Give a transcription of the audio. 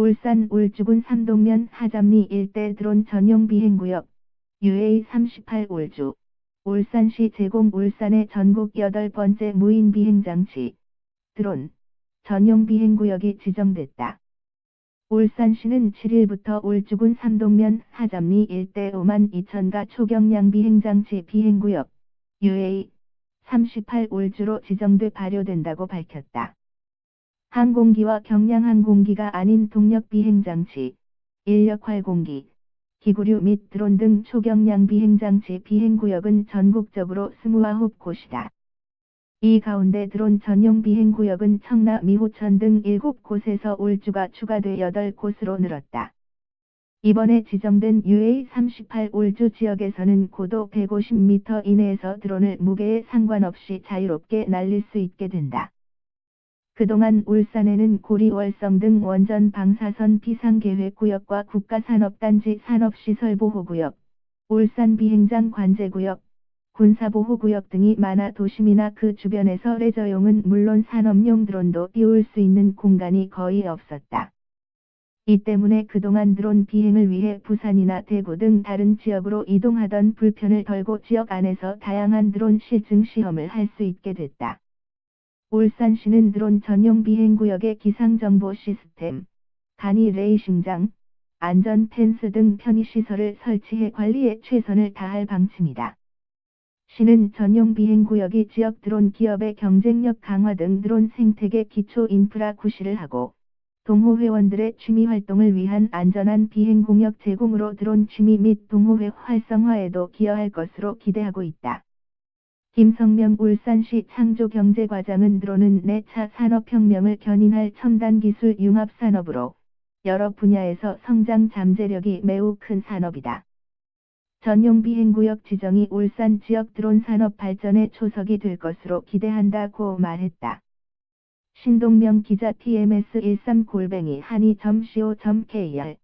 울산 울주군 삼동면 하잡리 일대 드론 전용 비행구역. UA38 울주. 울산시 제공 울산의 전국 8번째 무인 비행장치. 드론. 전용 비행구역이 지정됐다. 울산시는 7일부터 울주군 삼동면 하잡리 일대 5만 2천가 초경량 비행장치 비행구역. UA 38 울주로 지정돼 발효된다고 밝혔다. 항공기와 경량 항공기가 아닌 동력 비행장치, 인력 활공기, 기구류 및 드론 등 초경량 비행장치 비행구역은 전국적으로 29 곳이다. 이 가운데 드론 전용 비행구역은 청라 미호천 등 7곳에서 울주가 추가돼 8곳으로 늘었다. 이번에 지정된 UA38 울주 지역에서는 고도 150m 이내에서 드론을 무게에 상관없이 자유롭게 날릴 수 있게 된다. 그동안 울산에는 고리 월성 등 원전 방사선 비상계획구역과 국가산업단지 산업시설보호구역, 울산 비행장 관제구역, 군사보호구역 등이 많아 도심이나 그 주변에서 레저용은 물론 산업용 드론도 띄울 수 있는 공간이 거의 없었다. 이 때문에 그동안 드론 비행을 위해 부산이나 대구 등 다른 지역으로 이동하던 불편을 덜고 지역 안에서 다양한 드론 실증 시험을 할 수 있게 됐다. 울산시는 드론 전용 비행구역의 기상정보 시스템, 간이 레이싱장, 안전 펜스 등 편의시설을 설치해 관리에 최선을 다할 방침이다. 시는 전용 비행구역이 지역 드론 기업의 경쟁력 강화 등 드론 생태계 기초 인프라 구실을 하고 동호 회원들의 취미 활동을 위한 안전한 비행 공역 제공으로 드론 취미 및 동호회 활성화에도 기여할 것으로 기대하고 있다. 김성명 울산시 창조경제과장은 드론은 내차 산업혁명을 견인할 첨단 기술 융합 산업으로 여러 분야에서 성장 잠재력이 매우 큰 산업이다. 전용 비행구역 지정이 울산 지역 드론 산업 발전의 초석이 될 것으로 기대한다고 말했다. 신동명 기자 TMS 13골뱅이 한이.co.kr